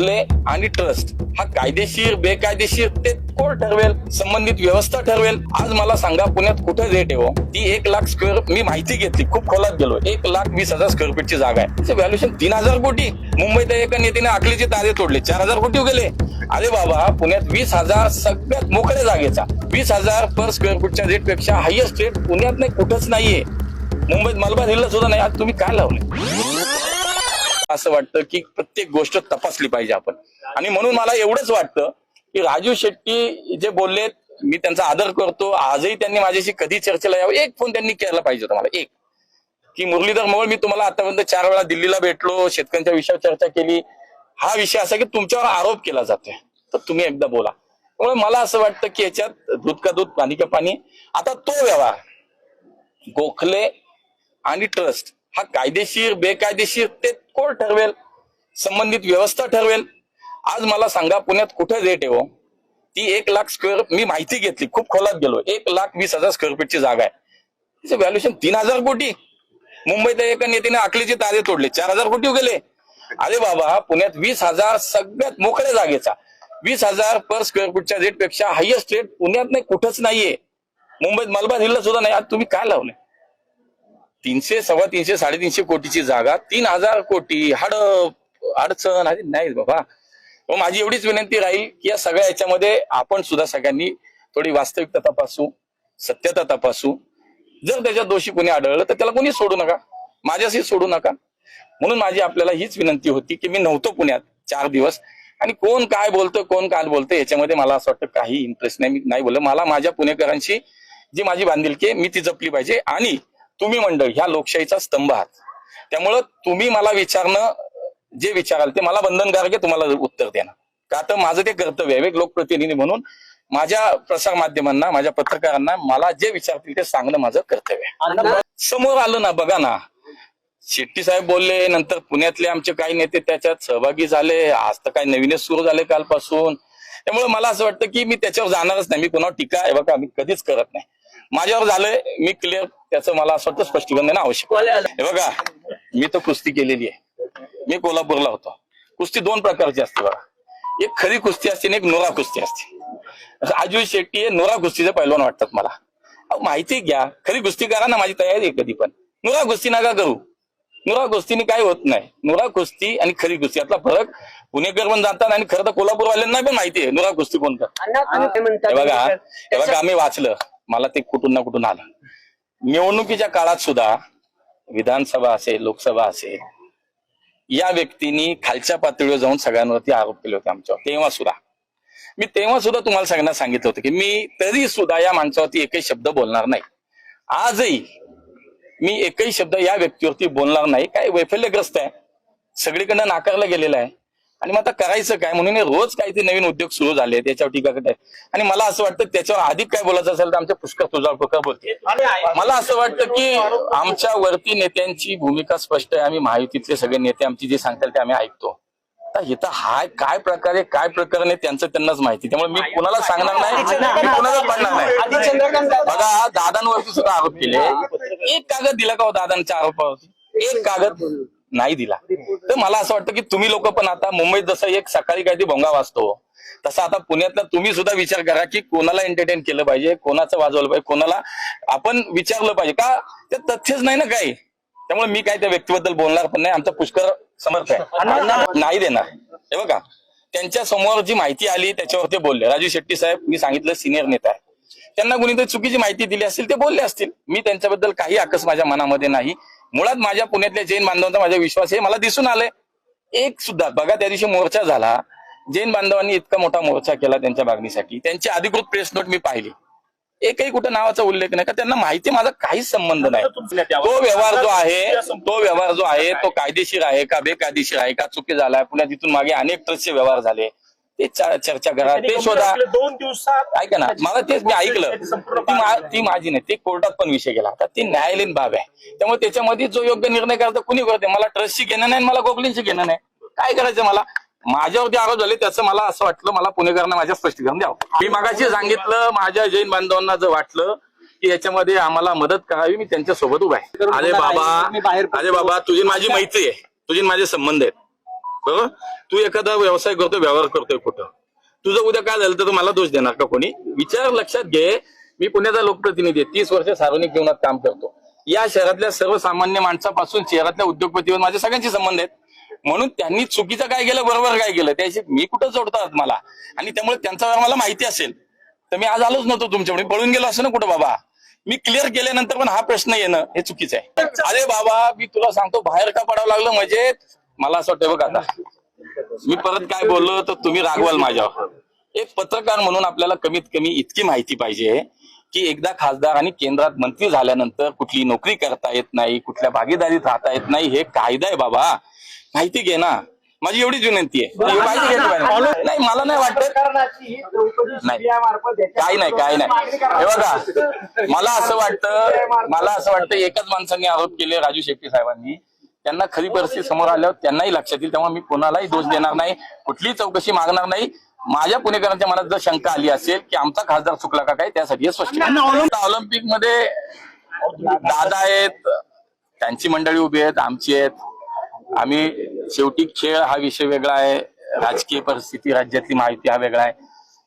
गोखले आणि ट्रस्ट. हा कायदेशीर बेकायदेशीर ते कोण ठरवेल? संबंधित व्यवस्था ठरवेल. आज मला सांगा पुण्यात कुठे रेट आहे हो? ती एक लाख स्क्वेअर मी माहिती घेतली खूप खोलात गेलो. एक लाख वीस हजार स्क्वेअर फीटची जागा आहे. व्हॅल्युएशन तीन हजार कोटी. मुंबईत एका नेत्याने आखलीचे तारे तोडले चार हजार कोटी गेले अरे बाबा पुण्यात वीस हजार सगळ्यात मोकळ्या जागेचा. वीस हजार पर स्क्वेअर फूटच्या रेटपेक्षा हायएस्ट रेट पुण्यात नाही कुठंच नाहीये. मुंबईत मलबार हिलला सुद्धा नाही. आज तुम्ही काय लावले? असं वाटतं की प्रत्येक गोष्ट तपासली पाहिजे आपण. आणि म्हणून मला एवढंच वाटतं की राजू शेट्टी जे बोललेत मी त्यांचा आदर करतो. आजही त्यांनी माझ्याशी कधी चर्चेला यावं? एक फोन त्यांनी केला पाहिजे होता मला एक. की मुरलीधर मोहोळ मी तुम्हाला आतापर्यंत चार वेळा दिल्लीला भेटलो शेतकऱ्यांच्या विषयावर चर्चा केली. हा विषय असा की तुमच्यावर आरोप केला जातोय. तर तुम्ही एकदा बोला. त्यामुळे मला असं वाटतं की याच्यात दूध का दूध पाणी का पाणी. आता तो व्यवहार गोखले आणि ट्रस्ट हा कायदेशीर बेकायदेशीर ते कोण ठरवेल? संबंधित व्यवस्था ठरवेल. आज मला सांगा पुण्यात कुठे रेट आहे हो? ती एक लाख स्क्वेअर मी माहिती घेतली खूप खोलात गेलो. एक लाख वीस हजार स्क्वेअर फीटची जागा आहे. तिचं व्हॅल्युएशन तीन हजार कोटी. मुंबईत एका नेत्याने आखलीचे तारे तोडले चार हजार कोटी गेले अरे बाबा पुण्यात वीस हजार सगळ्यात मोकळ्या जागेचा. वीस हजार पर स्क्वेअर फूटच्या रेटपेक्षा हायएस्ट रेट पुण्यात नाही कुठंच नाहीये. मुंबईत मलबार हिलला सुद्धा नाही. आज तुम्ही काय लावले तीनशे सव्वा तीनशे साडेतीनशे कोटीची जागा तीन हजार कोटी हाड अडचण आहे नाही बाबा. मग माझी एवढीच विनंती राहील की या सगळ्या याच्यामध्ये आपण सुद्धा सगळ्यांनी थोडी वास्तविकता तपासू सत्यता तपासू. जर त्याच्यात दोषी कोणी आढळलं तर त्याला कोणी सोडू नका. माझ्याशी सोडू नका. म्हणून माझी आपल्याला हीच विनंती होती की मी नव्हतो पुण्यात चार दिवस. आणि कोण काय बोलतं कोण काय बोलतं याच्यामध्ये मला असं वाटतं काही इंटरेस्ट नाही. मी नाही बोललं. मला माझ्या पुणेकरांशी जी माझी बांधिलकी मी ती जपली पाहिजे. आणि तुम्ही मंडळ ह्या लोकशाहीचा स्तंभ आहात. त्यामुळं तुम्ही मला विचारणं जे विचाराल ते मला बंधनकारक आहे तुम्हाला उत्तर देणं का तर माझं ते कर्तव्य आहे एक लोकप्रतिनिधी म्हणून माझ्या प्रसार माध्यमांना माझ्या पत्रकारांना मला जे विचारतील ते सांगणं माझं कर्तव्य आहे. समोर आलं ना बघा ना. शेट्टी साहेब बोलले नंतर पुण्यातले आमचे काही नेते त्याच्यात सहभागी झाले आज तर काही नवीनच सुरू झाले कालपासून. त्यामुळे मला असं वाटतं की मी त्याच्यावर जाणारच नाही मी पुन्हा टीका हे बघा मी कधीच करत नाही. माझ्यावर झालंय मी क्लिअर त्याचं मला असं वाटतं स्पष्टीकरण देणं आवश्यक. हे बघा मी तर कुस्ती केलेली आहे. मी कोल्हापूरला होतो. कुस्ती दोन प्रकारची असते बघा. एक खरी कुस्ती असते आणि एक नोरा कुस्ती असते. राजू शेट्टी हे नोरा कुस्तीचे पैलवान वाटतात मला. माहिती घ्या. खरी कुस्ती करा ना माझी तयारी आहे कधी पण. नुरा कुस्ती नका करू. नुरा कुस्तीने काय होत नाही. नुरा कुस्ती आणि खरी कुस्ती यातला फरक पुणेकर पण जातात आणि खरं तर कोल्हापूरवाल्यांना पण माहिती आहे नुरा कुस्ती कोण करतात. बघा हे बघा आम्ही वाचलं. मला ते कुठून ना कुठून आलं. निवडणुकीच्या काळात सुद्धा विधानसभा असेल लोकसभा असेल या व्यक्तींनी खालच्या पातळीवर जाऊन सगळ्यांवरती आरोप केले होते आमच्यावर. तेव्हा सुद्धा. मी तेव्हा सुद्धा तुम्हाला सगळ्यांना सांगितलं होतं की मी तरी सुद्धा या माणसावरती एकही शब्द बोलणार नाही. आजही मी एकही शब्द या व्यक्तीवरती बोलणार नाही. काय वैफल्यग्रस्त आहे? सगळीकडनं नाकारला गेलेलं आहे. आणि मग आता करायचं काय? म्हणून रोज काहीतरी नवीन उद्योग सुरू झाले त्याच्यावर टीका करत आहे. आणि मला असं वाटतं त्याच्यावर अधिक काय बोलायचं असेल तर आमच्या पुष्कर तुझा प्रकार बोलते. मला असं वाटतं की आमच्या वरती नेत्यांची भूमिका स्पष्ट आहे. आम्ही महायुतीतले सगळे नेते आमची जे सांगतात ते आम्ही ऐकतो. इथं हाय काय प्रकारे काय प्रकरण आहे त्यांचं त्यांनाच माहिती. त्यामुळे मी कुणाला सांगणार नाही मी कुणालाच म्हणणार नाही. बघा दादांवरती सुद्धा आरोप केले. एक कागद दिला का हो दादांच्या आरोपावरती? एक कागद. नाही दिला. तर मला असं वाटतं की तुम्ही लोक पण आता मुंबईत जसं एक सकाळी काहीतरी भोंगा वाजतो तसं आता पुण्यातला तुम्ही सुद्धा विचार करा की कोणाला एंटरटेन केलं पाहिजे कोणाचं वाजवलं पाहिजे कोणाला आपण विचारलं पाहिजे. का ते तथ्यच नाही ना काही. त्यामुळे मी काय त्या व्यक्तीबद्दल बोलणार पण नाही. आमचा पुष्कर समर्थ आहे. नाही देणार. हे बघा त्यांच्यासमोर जी माहिती आली त्याच्यावर ते बोलले. राजू शेट्टी साहेब मी सांगितलं सिनियर नेता आहे. त्यांना कुणीतरी चुकीची माहिती दिली असेल ते बोलले असतील. मी त्यांच्याबद्दल काही आकस माझ्या मनामध्ये नाही. मुळात माझ्या पुण्यातल्या जैन बांधवांचा माझा विश्वास आहे. मला दिसून आलंय. एक सुद्धा बघा त्या दिवशी मोर्चा झाला. जैन बांधवांनी इतका मोठा मोर्चा केला त्यांच्या मागणीसाठी. त्यांची अधिकृत प्रेस नोट मी पाहिली. एकही कुठं नावाचा उल्लेख नाही. का त्यांना माहिती माझा काहीच संबंध नाही. तो व्यवहार जो आहे तो व्यवहार जो आहे तो कायदेशीर आहे का बेकायदेशीर आहे का चुकी झालाय? पुण्यात तिथून मागे अनेक ट्रस्टचे व्यवहार झाले. ते चर्चा करा. ते शोधा. दोन दिवसात ऐका ना मला तेच मी ऐकलं. ती माझी नाही ते कोर्टात पण विषय गेला आता ती न्यायालयीन बाब आहे. त्यामुळे त्याच्यामध्ये जो योग्य निर्णय करतो कुणी करते? मला ट्रस्टशी घेणं नाही आणि मला गोखलींशी घेणं नाही. काय करायचं मला? माझ्यावरती आरोप झाले त्याचं मला असं वाटलं मला पुणेकरांना माझ्या स्पष्टीकरण द्यावं. मी मागाशी सांगितलं माझ्या जैन बांधवांना जर वाटलं की याच्यामध्ये आम्हाला मदत करावी मी त्यांच्यासोबत उभा आहे. अरे बाबा अरे बाबा तुझी माझी मैत्री आहे. तुझी माझे संबंध आहेत. बरोबर? तू एखादा व्यवसाय करतोय व्यवहार करतोय कुठं? तुझं उद्या काय झालं तर तू मला दोष देणार का कोणी? विचार लक्षात घे. मी पुण्याचा लोकप्रतिनिधी आहे तीस वर्ष सार्वजनिक जीवनात काम करतो. या शहरातल्या सर्वसामान्य माणसापासून शहरातल्या उद्योगपतीवर माझे सगळ्यांचे संबंध आहेत. म्हणून त्यांनी चुकीचं काय केलं बरोबर काय केलं त्याशी मी कुठं जोडतात मला? आणि त्यामुळे त्यांचा मला माहिती असेल तर मी आज आलोच नव्हतो तुमच्याकडे पळून गेलो असं ना कुठं बाबा? मी क्लिअर केल्यानंतर पण हा प्रश्न येणं हे चुकीचं आहे. अरे बाबा मी तुला सांगतो बाहेर का पडावं लागलं? म्हणजे मला असं वाटतं बघ आता. मी परत काय बोललो तर तुम्ही रागवाल माझ्यावर. एक पत्रकार म्हणून आपल्याला कमीत कमी इतकी माहिती पाहिजे की एकदा खासदार आणि केंद्रात मंत्री झाल्यानंतर कुठली नोकरी करता येत नाही कुठल्या भागीदारीत राहता येत नाही हे कायदा आहे बाबा. माहिती घे ना. माझी एवढीच विनंती आहे. नाही मला नाही वाटत. नाही. काय नाही काय नाही. हे बघा मला असं वाटतं मला असं वाटतं एकाच माणसाने आरोप केले राजू शेट्टी साहेबांनी. त्यांना खरी परिस्थिती समोर आल्यावर त्यांनाही लक्षात येईल. तेव्हा मी कोणालाही दोष देणार नाही कुठलीही चौकशी मागणार नाही. माझ्या पुणेकरांच्या मनात जर शंका आली असेल की आमचा खासदार चुकला का काय त्यासाठी हे स्पष्ट ऑलिम्पिकमध्ये दादा आहेत त्यांची मंडळी उभी आहेत आमची आहेत. आम्ही शेवटी खेळ हा विषय वेगळा आहे राजकीय परिस्थिती राज्यातली माहिती हा वेगळा आहे.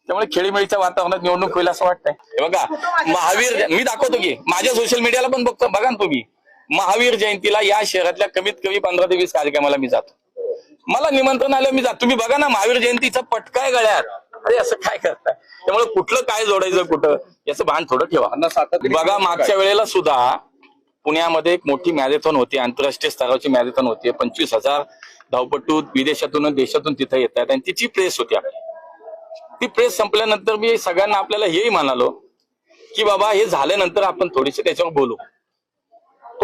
त्यामुळे खेळीमेळीच्या वातावरणात निवडणूक होईल असं वाटतंय. हे बघा महावीर मी दाखवतो की माझ्या सोशल मीडियाला पण बघतो बघा ना तुम्ही. महावीर जयंतीला या शहरातल्या कमीत कमी पंधरा ते वीस कार्यक्रमाला मी जातो. मला निमंत्रण आलं मी जातो. तुम्ही बघा ना महावीर जयंतीचा पटकाय गळ्यात. अरे असं काय करताय? त्यामुळे कुठलं काय जोडायचं कुठं? याचं भान थोडं ठेवा. बघा मागच्या वेळेला सुद्धा पुण्यामध्ये एक मोठी मॅरेथॉन होती आंतरराष्ट्रीय स्तराची मॅरेथॉन होती. पंचवीस हजार धावपटू विदेशातून देशातून तिथे येत आहेत. आणि तिची प्रेस होती आपली. ती प्रेस संपल्यानंतर मी सगळ्यांना आपल्याला हेही म्हणालो की बाबा हे झाल्यानंतर आपण थोडेसे त्याच्यावर बोलू.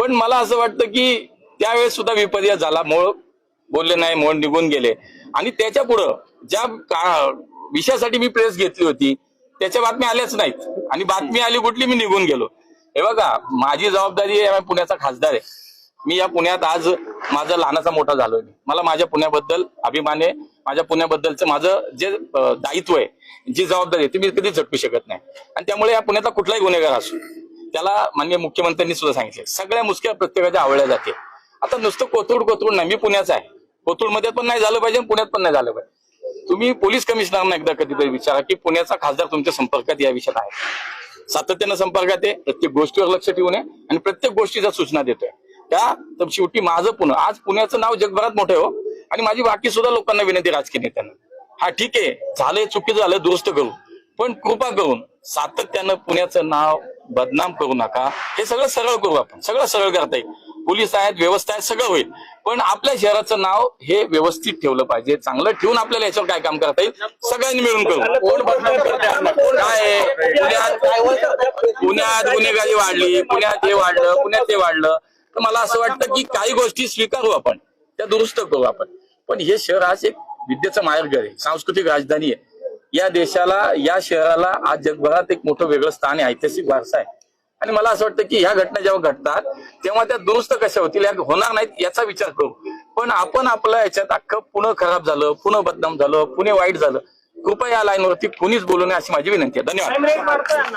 पण मला असं वाटतं की त्यावेळेस सुद्धा विपर्यास झाला. मोळ बोलले नाही मोळ निघून गेले. आणि त्याच्या पुढं ज्या का- विषयासाठी मी प्रेस घेतली होती त्याच्या बातम्या आल्याच नाहीत. आणि बातमी आली कुठली मी निघून गेलो. हे बघा माझी जबाबदारी आहे पुण्याचा खासदार आहे. मी या पुण्यात आज माझा लहानाचा मोठा झालोय मला माझ्या पुण्याबद्दल अभिमान आहे. माझ्या पुण्याबद्दलचं माझं जे दायित्व आहे जी जबाबदारी आहे ती मी कधी झटकू शकत नाही. आणि त्यामुळे या पुण्याचा कुठलाही गुन्हेगार असो त्याला माननीय मुख्यमंत्र्यांनी सुद्धा सांगितले. सगळ्या मुसक्या प्रत्येकाच्या आवडल्या जाते. आता नुसतं कोथरूड कोथरूड नाही. मी पुण्याचा आहे. कोथरूडमध्ये पण नाही झालं पाहिजे आणि पुण्यात पण नाही झालं पाहिजे. तुम्ही पोलीस कमिशनरना एकदा कधीतरी विचारा की पुण्याचा खासदार तुमच्या संपर्कात या विषयात आहे सातत्यानं संपर्कात आहे. प्रत्येक गोष्टीवर लक्ष ठेवून आहे आणि प्रत्येक गोष्टीच्या सूचना देतोय. त्या तर शेवटी माझं पुणे आज पुण्याचं नाव जगभरात मोठं हो. आणि माझी बाकी सुद्धा लोकांना विनंती राजकीय नेत्यांना. हा ठीक आहे. झालंय चुकीचं झालं दुरुस्त करू. पण कृपा करून सातत्यानं पुण्याचं नाव बदनाम करू नका. हे सगळं सरळ करू आपण. सगळं सरळ करता येईल. पोलीस आहेत व्यवस्था आहे सगळं होईल. पण आपल्या शहराचं नाव हे व्यवस्थित ठेवलं पाहिजे. चांगलं ठेवून आपल्याला याच्यावर काय काम करता येईल? सगळ्यांनी मिळून करू. कोण बदनाम करते? काय पुण्यात पुण्यात गुन्हेगारी वाढली पुण्यात हे वाढलं पुण्यात ते वाढलं. तर मला असं वाटतं की काही गोष्टी स्वीकारू आपण. त्या दुरुस्त करू आपण. पण हे शहर आज एक विद्येचं माहेरघर आहे. सांस्कृतिक राजधानी आहे. या देशाला या शहराला आज जगभरात एक मोठं वेगळं स्थान आहे ऐतिहासिक वारसा आहे. आणि मला असं वाटतं की ह्या घटना जेव्हा घडतात तेव्हा त्या दुरुस्त कशा होतील या होणार नाहीत याचा विचार करू. पण आपण आपल्या याच्यात अख्खं पुणे खराब झालं पुणे बदनाम झालं पुणे वाईट झालं. कृपया या लाईनवरती कुणीच बोलू नये अशी माझी विनंती आहे. धन्यवाद.